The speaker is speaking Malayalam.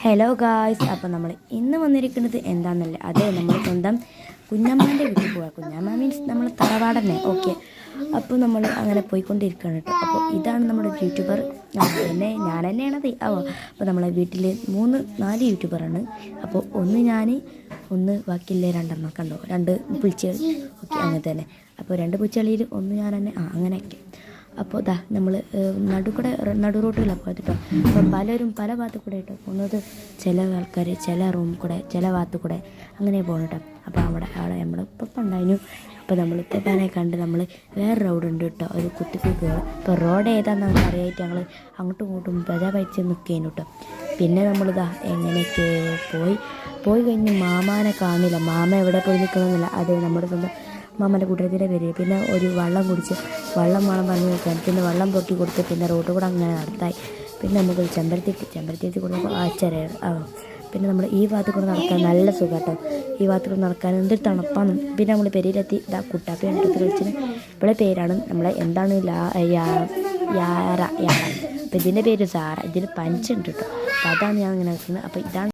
ഹലോ ഗായ്സ് അപ്പോൾ നമ്മൾ ഇന്ന് വന്നിരിക്കുന്നത് എന്താണെന്നല്ല അതെ നമ്മൾ സ്വന്തം കുഞ്ഞമ്മാന്റെ വീട്ടിൽ പോവാം. കുഞ്ഞമ്മ മീൻസ് നമ്മൾ തറവാടന്നെ ഓക്കെ അപ്പോൾ നമ്മൾ അങ്ങനെ പോയിക്കൊണ്ടിരിക്കുകയാണ് കേട്ടോ. അപ്പോൾ ഇതാണ് നമ്മുടെ യൂട്യൂബർ എന്നെ ഞാൻ തന്നെയാണത് ഓ അപ്പോൾ നമ്മളെ വീട്ടിൽ മൂന്ന് നാല് യൂട്യൂബറാണ് അപ്പോൾ ഒന്ന് ഞാൻ ഒന്ന് ബാക്കിയുള്ള രണ്ടെണ്ണം കണ്ടോ? രണ്ട് പുളിച്ചകൾ ഓക്കെ അങ്ങനെ തന്നെ. അപ്പോൾ രണ്ട് പുളിച്ചളിയിൽ ഒന്ന് ഞാൻ തന്നെ ആ അങ്ങനെയൊക്കെ. അപ്പോൾ ഇതാ നമ്മൾ നടുക്കൂടെ നടു റോട്ടിലാണ് പോയത് കേട്ടോ അപ്പം പലരും പല ഭാഗത്ത് കൂടെ കേട്ടോ പോകുന്നത്. ചില ആൾക്കാർ ചില റൂം കൂടെ ചില ഭാഗത്ത് കൂടെ അങ്ങനെ പോകണം കേട്ടോ അപ്പോൾ അവിടെ അവിടെ നമ്മുടെ ഇപ്പം ഉണ്ടായിരുന്നു അപ്പോൾ നമ്മൾ ഇത്തേപ്പാനെ കണ്ട് നമ്മൾ വേറെ റോഡ് ഉണ്ട് കേട്ടോ. ഒരു കുത്തിക്ക് കയറും ഇപ്പോൾ റോഡ് ഏതാണെന്ന് നമുക്ക് അറിയായിട്ട് ഞങ്ങൾ അങ്ങോട്ടും ഇങ്ങോട്ടും പ്രജ പ്രജാപരിച്ച് നിൽക്കേനു കേട്ടോ. പിന്നെ നമ്മളിതാ എങ്ങനെയൊക്കെ പോയി പോയി കഴിഞ്ഞ് മാമാനെ കാണില്ല. മാമ എവിടെ പോയി നിൽക്കണമെന്നില്ല അത് നമ്മുടെ സ്വന്തം മാമന്റെ കൂട്ടത്തിന്റെ പേര്. പിന്നെ ഒരു വള്ളം കുടിച്ച് വള്ളം വേണം പറഞ്ഞ് പിന്നെ വെള്ളം പൊട്ടി കൊടുത്ത് പിന്നെ റോഡ് കൂടെ അങ്ങനെ നടത്തായി പിന്നെ നമുക്ക് ചെമ്പരത്തി ചെമ്പരത്തി കൊടുത്തപ്പോൾ ആശ്ചര്യം ആ പിന്നെ നമ്മൾ ഈ ഭാഗത്ത് കൂടെ നടക്കാൻ നല്ല സുഖം കേട്ടോ ഈ ഭാഗത്ത് കൂടെ നടക്കാൻ എന്തൊരു തണുപ്പാണ്. പിന്നെ നമ്മൾ പെരിയിലെത്തി. ഇതാ കുട്ടാപ്പി എടുത്ത് കളിച്ചിന് ഇവിടെ പേരാണ് നമ്മളെ എന്താണ് യാറ യാറ അപ്പം ഇതിന്റെ പേര് സാറ. ഇതിന് പഞ്ചുണ്ട് കേട്ടോ. അപ്പോൾ അതാണ് ഞാൻ ഇങ്ങനെ നിൽക്കുന്നത് അപ്പോൾ ഇതാണ്